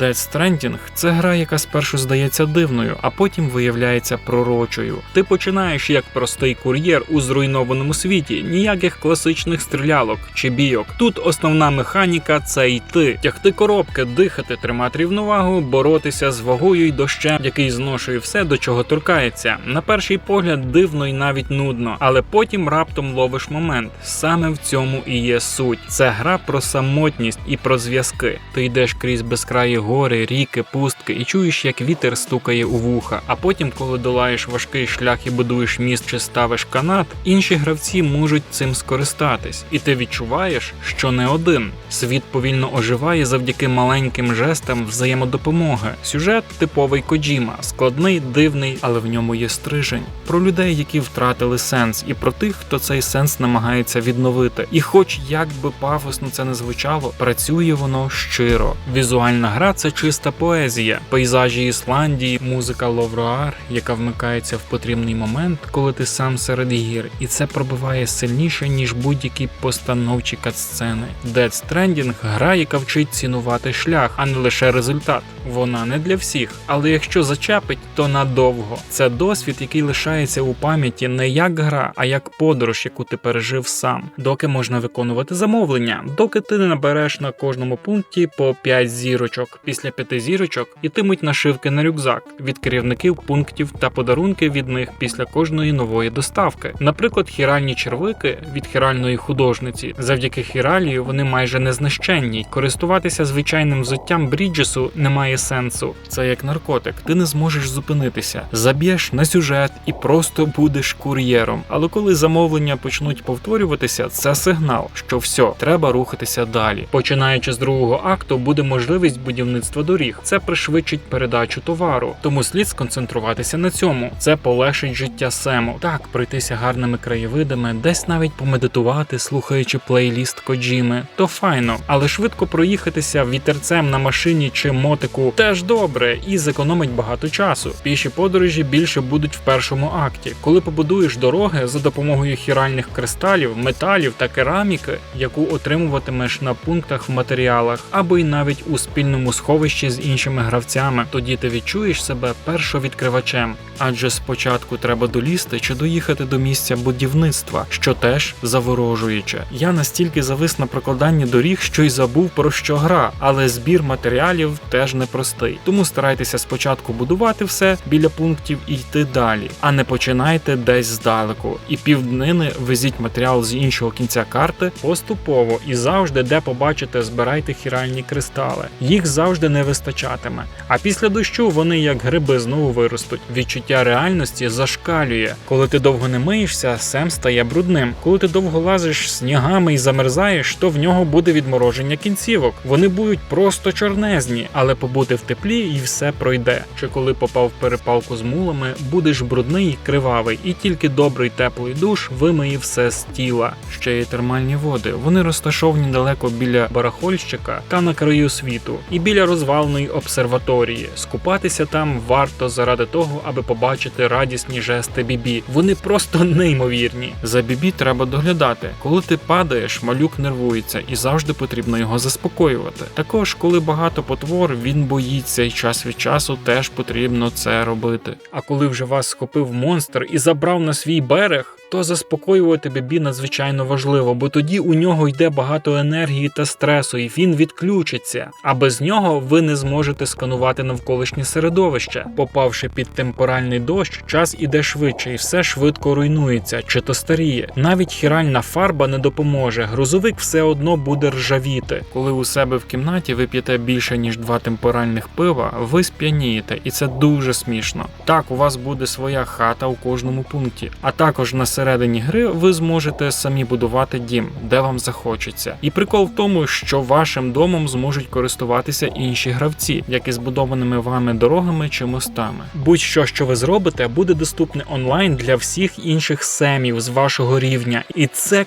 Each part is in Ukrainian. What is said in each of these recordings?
Death Stranding – це гра, яка спершу здається дивною, а потім виявляється пророчою. Ти починаєш як простий кур'єр у зруйнованому світі, ніяких класичних стрілялок чи бійок. Тут основна механіка це йти, тягти коробки, дихати, тримати рівновагу, боротися з вагою й дощем, який зношує все, до чого торкається. На перший погляд дивно і навіть нудно, але потім раптом ловиш момент. Саме в цьому і є суть. Це гра про самотність і про зв'язки. Ти йдеш крізь безкраї гори, ріки, пустки і чуєш, як вітер стукає у вуха. А потім, коли долаєш важкий шлях і будуєш міст чи ставиш канат, інші гравці можуть цим скористатись, і ти відчуваєш, що не один. Світ повільно оживає завдяки маленьким жестам взаємодопомоги. Сюжет типовий Коджіма, складний, дивний, але в ньому є стрижень. Про людей, які втратили сенс, і про тих, хто цей сенс намагається відновити. І, хоч як би пафосно це не звучало, працює воно щиро. Візуальна гра це чиста поезія, пейзажі Ісландії, музика Ловроар, яка вмикається в потрібний момент, коли ти сам серед гір, і це пробиває сильніше ніж будь-які постановчі катсцени. Death Stranding – гра, яка вчить цінувати шлях, а не лише результат. Вона не для всіх, але якщо зачепить, то надовго. Це досвід, який лишається у пам'яті не як гра, а як подорож, яку ти пережив сам, доки можна виконувати замовлення, доки ти не набереш на кожному пункті по 5 зірочок. Після 5 зірочок ітимуть нашивки на рюкзак від керівників пунктів та подарунки від них після кожної нової доставки. Наприклад, хіральні червики від хіральної художниці. Завдяки хіралію вони майже незнищенні. Користуватися звичайним взуттям Бріджесу немає сенсу. Це як наркотик. Ти не зможеш зупинитися. Заб'єш на сюжет і просто будеш кур'єром. Але коли замовлення почнуть повторюватися, це сигнал, що все, треба рухатися далі. Починаючи з другого акту, буде можливість будівництва доріг. Це пришвидшить передачу товару, тому слід сконцентруватися на цьому. Це полегшить життя Сему. Так, пройтися гарними краєвидами, десь навіть помедитувати, слухаючи плейліст Коджіми, то файно, але швидко проїхатися вітерцем на машині чи мотику теж добре і зекономить багато часу. Піші подорожі більше будуть в першому акті, коли побудуєш дороги за допомогою хіральних кристалів, металів та кераміки, яку отримуватимеш на пунктах в матеріалах, або й навіть у спільному сховищі з іншими гравцями. Тоді ти відчуєш себе першовідкривачем, адже спочатку треба долізти чи доїхати до місця будівництва, що теж заворожуюче. Я настільки завис на прокладанні доріг, що й забув про що гра, але збір матеріалів теж непростий. Тому старайтеся спочатку будувати все біля пунктів і йти далі, а не починайте десь здалеку. І півднини везіть матеріал з іншого кінця карти поступово і завжди, де побачите, збирайте хіральні кристали. Їх завжди не вистачатиме. А після дощу вони, як гриби, знову виростуть. Відчуття реальності зашкалює. Коли ти довго не миєшся, сем стає брудним. Коли ти довго лазиш снігами і замерзаєш, то в нього буде відмороження кінцівок. Вони будуть просто чорнезні, але побути в теплі і все пройде. Чи коли попав в перепалку з мулами, будеш брудний кривавий, і тільки добрий теплий душ вимиє все з тіла. Ще є термальні води. Вони розташовані далеко біля барахольщика та на краю світу, і біля розвалної обсерваторії. Скупатися там варто заради того, аби побачити радісні жести бібі. Вони просто неймовірні. За бібі треба доглядати. Коли ти падаєш, малюк нервується і завжди потрібно його заспокоювати. Також, коли багато потвор, він боїться, і час від часу теж потрібно це робити. А коли вже вас схопив монстр і забрав на свій берег. То заспокоювати бібі надзвичайно важливо, бо тоді у нього йде багато енергії та стресу, і він відключиться. А без нього ви не зможете сканувати навколишнє середовище. Попавши під темпоральний дощ, час іде швидше і все швидко руйнується, чи то старіє. Навіть хіральна фарба не допоможе. Грузовик все одно буде ржавіти. Коли у себе в кімнаті ви п'єте більше ніж два темпоральних пива, ви сп'янієте, і це дуже смішно. Так, у вас буде своя хата у кожному пункті, а також на середині гри ви зможете самі будувати дім, де вам захочеться. І прикол в тому, що вашим домом зможуть користуватися інші гравці, як і збудованими вами дорогами чи мостами. Будь-що, що ви зробите, буде доступне онлайн для всіх інших семів з вашого рівня, і це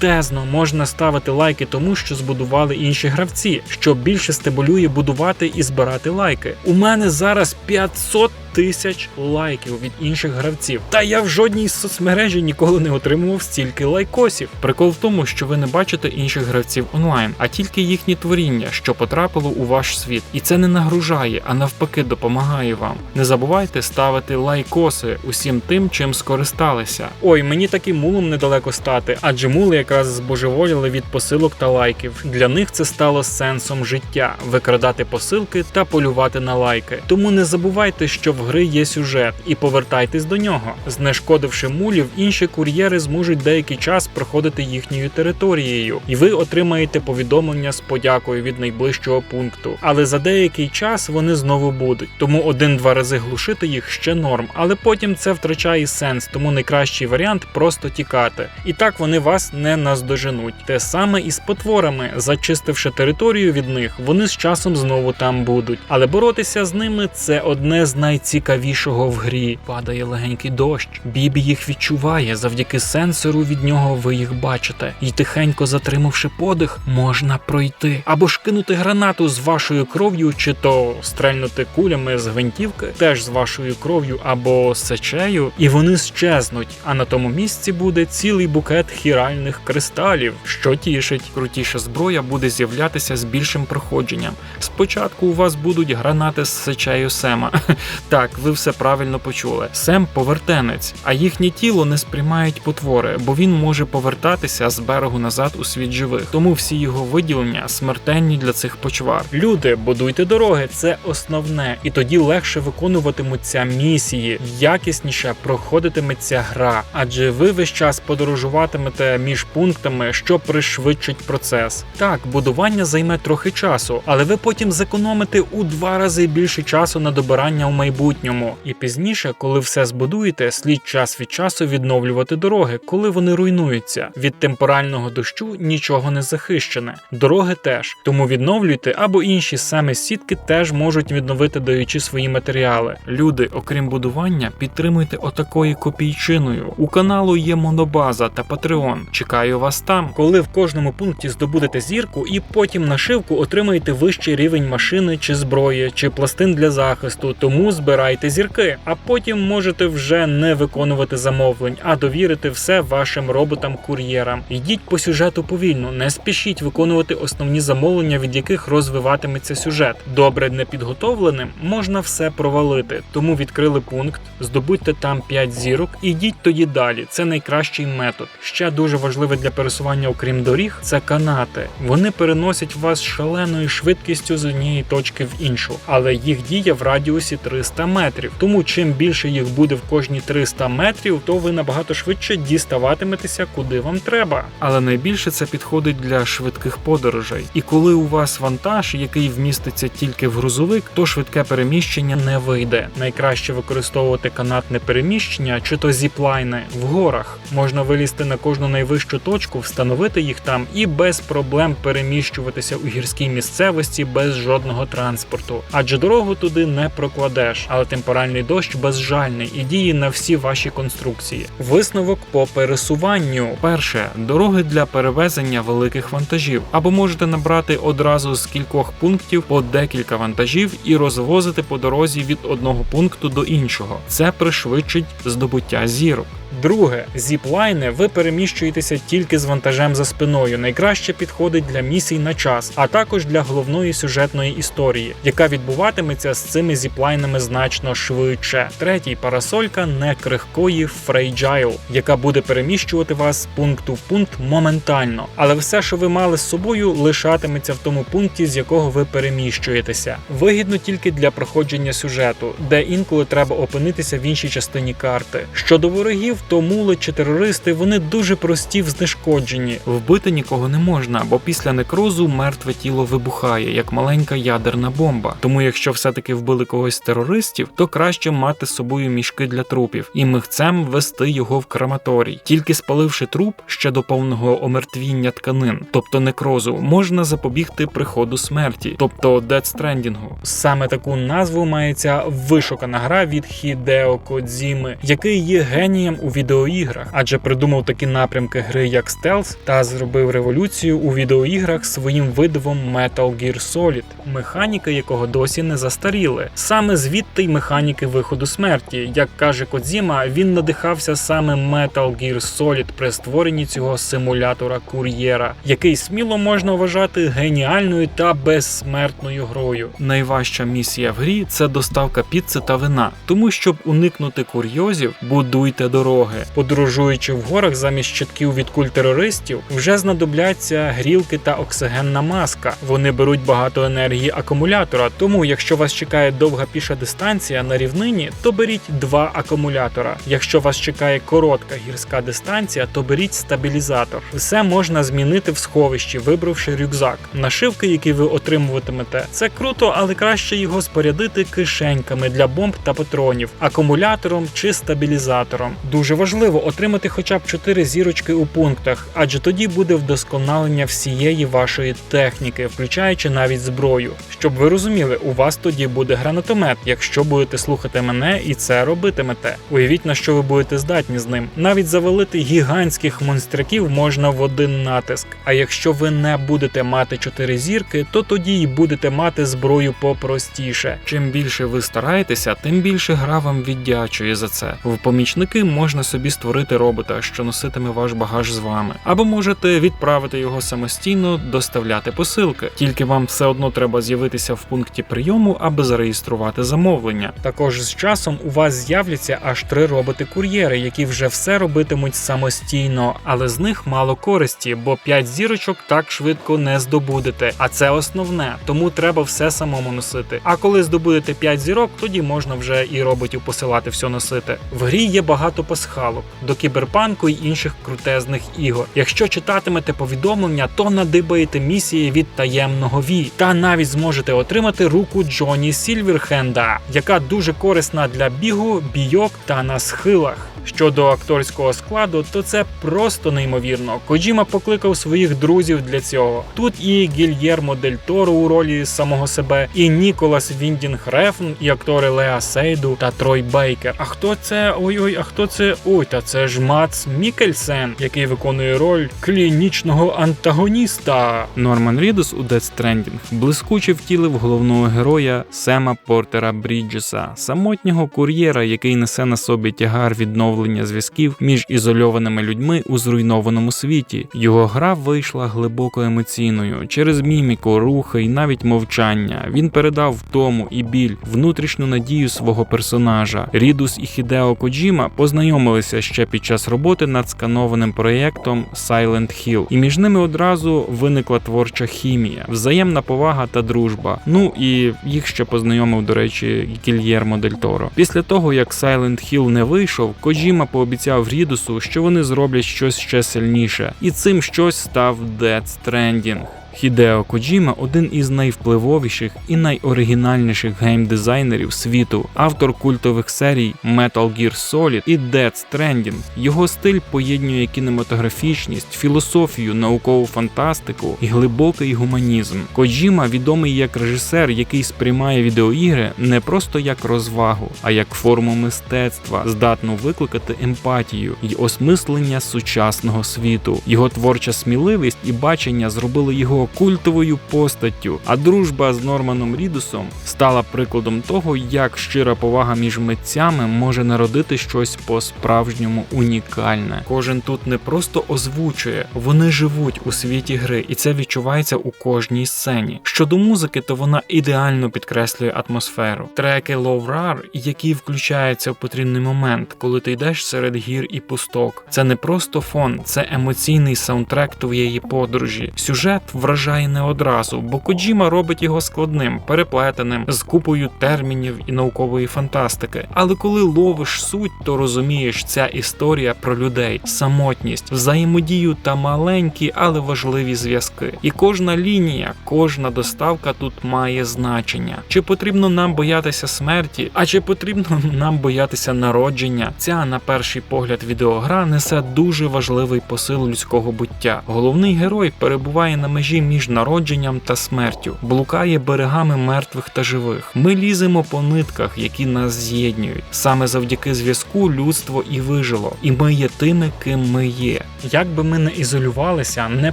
крутезно. Можна ставити лайки тому, що збудували інші гравці, що більше стимулює будувати і збирати лайки. У мене зараз 500 тисяч лайків від інших гравців. Та я в жодній соцмережі ніколи не отримував стільки лайкосів. Прикол в тому, що ви не бачите інших гравців онлайн, а тільки їхні творіння, що потрапило у ваш світ. І це не нагружає, а навпаки допомагає вам. Не забувайте ставити лайкоси усім тим, чим скористалися. Ой, мені таким мулом недалеко стати, адже мули якраз збожеволіли від посилок та лайків. Для них це стало сенсом життя викрадати посилки та полювати на лайки. Тому не забувайте, що в гри є сюжет, і повертайтесь до нього. Знешкодивши мулів, інші кур'єри зможуть деякий час проходити їхньою територією, і ви отримаєте повідомлення з подякою від найближчого пункту. Але за деякий час вони знову будуть. Тому один-два рази глушити їх ще норм, але потім це втрачає сенс, тому найкращий варіант просто тікати. І так вони вас не наздоженуть. Те саме і з потворами, зачистивши територію від них, вони з часом знову там будуть. Але боротися з ними це одне з найцікавішого в грі. Падає легенький дощ. Бібі їх відчуває завдяки сенсору. Від нього ви їх бачите, і тихенько затримавши подих, можна пройти або ж кинути гранату з вашою кров'ю, чи то стрельнути кулями з гвинтівки, теж з вашою кров'ю або сечею, і вони щезнуть. А на тому місці буде цілий букет хіральних кристалів, що тішить. Крутіша зброя буде з'являтися з більшим проходженням. Спочатку у вас будуть гранати з сечею Сема. Так, ви все правильно почули. Сем повертенець, а їхнє тіло не сприймають потвори, бо він може повертатися з берегу назад у світ живих. Тому всі його виділення смертельні для цих почвар. Люди, будуйте дороги, це основне, і тоді легше виконуватимуться місії, якісніше проходитиметься гра, адже ви весь час подорожуватимете між пунктами, що пришвидшить процес. Так, будування займе трохи часу, але ви потім зекономите у два рази більше часу на добирання у майбутньому. І пізніше, коли все збудуєте, слід час від часу відновлювати дороги, коли вони руйнуються. Від темпорального дощу нічого не захищене. Дороги теж. Тому відновлюйте або інші саме сітки теж можуть відновити даючи свої матеріали. Люди, окрім будування, підтримуйте отакою копійчиною. У каналу є монобаза та Патреон. Чекаю вас там. Коли в кожному пункті здобудете зірку, і потім нашивку отримаєте вищий рівень машини чи зброї, чи пластин для захисту. Тому збирайте зірки, а потім можете вже не виконувати замовлень, а довірити все вашим роботам-кур'єрам. Йдіть по сюжету повільно, не спішіть виконувати основні замовлення, від яких розвиватиметься сюжет. Добре непідготовленим можна все провалити. Тому відкрили пункт, здобудьте там 5 зірок і йдіть тоді далі. Це найкращий метод. Ще дуже важливе для пересування, окрім доріг, це канати. Вони переносять вас шаленою швидкістю з однієї точки в іншу, але їх дія в радіусі 300 метрів. Тому чим більше їх буде в кожні 300 метрів, то ви набагато швидше діставатиметеся, куди вам треба. Але найбільше це підходить для швидких подорожей. І коли у вас вантаж, який вміститься тільки в грузовик, то швидке переміщення не вийде. Найкраще використовувати канатне переміщення чи то зіплайни в горах. Можна вилізти на кожну найвищу точку, встановити їх там і без проблем переміщуватися у гірській місцевості без жодного транспорту. Адже дорогу туди не прокладеш, але темпоральний дощ безжальний і діє на всі ваші конструкції. Висновок по пересуванню. Перше дороги для перевезення великих вантажів, або можете набрати одразу з кількох пунктів по декілька вантажів і розвозити по дорозі від одного пункту до іншого. Це пришвидшить здобуття зірок. Друге, зіплайни ви переміщуєтеся тільки з вантажем за спиною. Найкраще підходить для місій на час, а також для головної сюжетної історії, яка відбуватиметься з цими зіплайнами значно швидше. Третій парасолька не крихкої Fragile, яка буде переміщувати вас з пункту в пункт моментально. Але все, що ви мали з собою, лишатиметься в тому пункті, з якого ви переміщуєтеся. Вигідно тільки для проходження сюжету, де інколи треба опинитися в іншій частині карти. Щодо ворогів, то мули чи терористи вони дуже прості в знешкодженні. Вбити нікого не можна, бо після некрозу мертве тіло вибухає, як маленька ядерна бомба. Тому, якщо все-таки вбили когось з терористів, то краще мати з собою мішки для трупів і михцем вести його в крематорій. Тільки спаливши труп ще до повного омертвіння тканин, тобто некрозу, можна запобігти приходу смерті, тобто дедстрендінгу. Саме таку назву має ця вишукана гра від Хідео Кодзіми, який є генієм у у відеоіграх, адже придумав такі напрямки гри, як стелс, та зробив революцію у відеоіграх своїм видивом Metal Gear Solid, механіки якого досі не застаріли. Саме звідти й механіки виходу смерті. Як каже Кодзіма, він надихався саме Metal Gear Solid при створенні цього симулятора кур'єра, який сміло можна вважати геніальною та безсмертною грою. Найважча місія в грі це доставка піци та вина. Тому, щоб уникнути курйозів, будуйте дороги. Подорожуючи в горах замість щитків від куль терористів, вже знадобляться грілки та оксигенна маска. Вони беруть багато енергії акумулятора. Тому, якщо вас чекає довга піша дистанція на рівнині, то беріть два акумулятора. Якщо вас чекає коротка гірська дистанція, то беріть стабілізатор. Все можна змінити в сховищі, вибравши рюкзак. Нашивки, які ви отримуватимете, це круто, але краще його спорядити кишеньками для бомб та патронів, акумулятором чи стабілізатором. Дуже важливо отримати хоча б 4 зірочки у пунктах, адже тоді буде вдосконалення всієї вашої техніки, включаючи навіть зброю. Щоб ви розуміли, у вас тоді буде гранатомет, якщо будете слухати мене і це робитимете. Уявіть на що ви будете здатні з ним. Навіть завалити гігантських монстряків можна в один натиск. А якщо ви не будете мати 4 зірки, то тоді й будете мати зброю попростіше. Чим більше ви стараєтеся, тим більше гра вам віддячує за це. В помічники можна собі створити робота, що носитиме ваш багаж з вами, або можете відправити його самостійно доставляти посилки. Тільки вам все одно треба з'явитися в пункті прийому, аби зареєструвати замовлення. Також з часом у вас з'являться аж три роботи-кур'єри, які вже все робитимуть самостійно, але з них мало користі, бо 5 зірочок так швидко не здобудете. А це основне, тому треба все самому носити. А коли здобудете 5 зірок, тоді можна вже і роботів посилати все носити. В грі є багато пасхалок до кіберпанку і інших крутезних ігор. Якщо читатимете повідомлення, то надибаєте місії від таємного Ві, та навіть зможете отримати руку Джоні Сільверхенда, яка дуже корисна для бігу, бійок та на схилах. Щодо акторського складу, то це просто неймовірно. Коджіма покликав своїх друзів для цього. Тут і Гільєрмо Дель Торо у ролі самого себе, і Ніколас Віндінг Рефн, і актори Леа Сейду та Трой Бейкер. А хто це? Ой-ой, а хто це? Ой, та це ж Мац Мікельсен, який виконує роль клінічного антагоніста. Норман Рідус у Death Stranding блискуче втілив головного героя Сема Портера Бріджеса, самотнього кур'єра, який несе на собі тягар відновлення зв'язків між ізольованими людьми у зруйнованому світі. Його гра вийшла глибоко емоційною через міміку, рухи і навіть мовчання. Він передав втому і біль, внутрішню надію свого персонажа. Рідус і Хідео Коджіма познайомилися ще під час роботи над сканованим проєктом Silent Hill, і між ними одразу виникла творча хімія, взаємна повага та дружба. Ну і їх ще познайомив, до речі, Гільєрмо Дель Торо. Після того як Silent Hill не вийшов, Коджіма пообіцяв Рідусу, що вони зроблять щось ще сильніше, і цим щось став Death Stranding. Хідео Коджіма один із найвпливовіших і найоригінальніших геймдизайнерів світу, автор культових серій Metal Gear Solid і Death Stranding. Його стиль поєднує кінематографічність, філософію, наукову фантастику і глибокий гуманізм. Коджіма відомий як режисер, який сприймає відеоігри не просто як розвагу, а як форму мистецтва, здатну викликати емпатію і осмислення сучасного світу. Його творча сміливість і бачення зробили його культовою постаттю, а дружба з Норманом Рідусом стала прикладом того, як щира повага між митцями може народити щось по-справжньому унікальне. Кожен тут не просто озвучує, вони живуть у світі гри, і це відчувається у кожній сцені. Щодо музики, то вона ідеально підкреслює атмосферу. Треки Rar, які включаються в потрібний момент, коли ти йдеш серед гір і пусток. Це не просто фон, це емоційний саундтрек твоєї подорожі. Сюжет вражає не одразу, бо Коджіма робить його складним, переплетеним, з купою термінів і наукової фантастики. Але коли ловиш суть, то розумієш, ця історія про людей, самотність, взаємодію та маленькі, але важливі зв'язки. І кожна лінія, кожна доставка тут має значення. Чи потрібно нам боятися смерті, а чи потрібно нам боятися народження? Ця, на перший погляд, відеогра несе дуже важливий посил людського буття. Головний герой перебуває на межі між народженням та смертю, блукає берегами мертвих та живих. Ми ліземо по нитках, які нас з'єднують. Саме завдяки зв'язку людство і вижило, і ми є тими, ким ми є. Як би ми не ізолювалися, не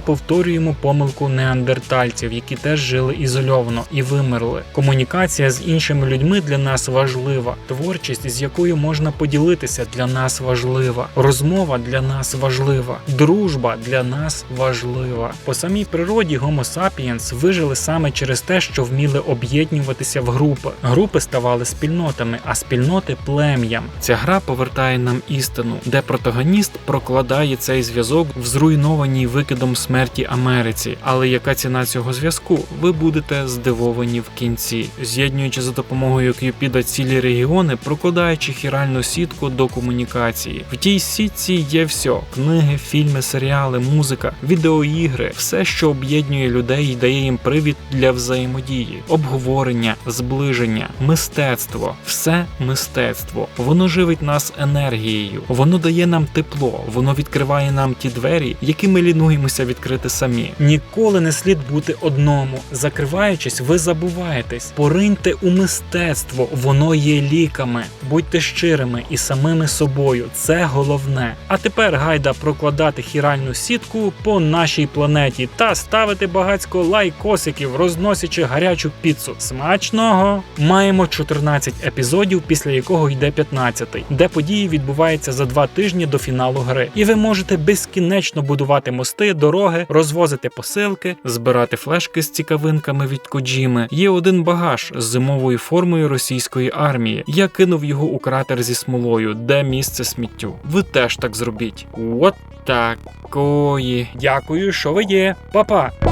повторюємо помилку неандертальців, які теж жили ізольовано і вимерли. Комунікація з іншими людьми для нас важлива. Творчість, з якою можна поділитися, для нас важлива. Розмова для нас важлива. Дружба для нас важлива. По самій природі Homo sapiens вижили саме через те, що вміли об'єднуватися в групи. Групи ставали спільнотами, а спільноти плем'ям. Ця гра повертає нам істину, де протагоніст прокладає цей зв'язок в зруйнованій викидом смерті Америці. Але яка ціна цього зв'язку? Ви будете здивовані в кінці, з'єднуючи за допомогою Кюпіда цілі регіони, прокладаючи хіральну сітку до комунікації. В тій сітці є все: книги, фільми, серіали, музика, відеоігри, все, що об'єднує людей і дає їм привід для взаємодії, обговорення, зближення, мистецтво, все мистецтво. Воно живить нас енергією, воно дає нам тепло, воно відкриває нам ті двері, які ми лінуємося відкрити самі. Ніколи не слід бути одному. Закриваючись, ви забуваєтесь. Пориньте у мистецтво, воно є ліками. Будьте щирими і самими собою. Це головне. А тепер гайда прокладати хіральну сітку по нашій планеті та ставити багацько лайкосиків, розносячи гарячу піцу. Смачного! Маємо 14 епізодів, після якого йде 15, де події відбуваються за два тижні до фіналу гри. І ви можете безкінечно будувати мости, дороги, розвозити посилки, збирати флешки з цікавинками від Коджіми. Є один багаж з зимовою формою російської армії. Я кинув його у кратер зі смолою, де місце сміттю. Ви теж так зробіть. От такої. Дякую, що ви є. Па-па!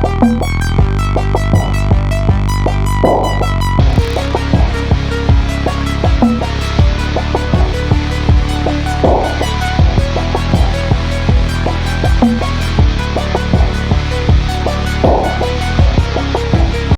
Thank you.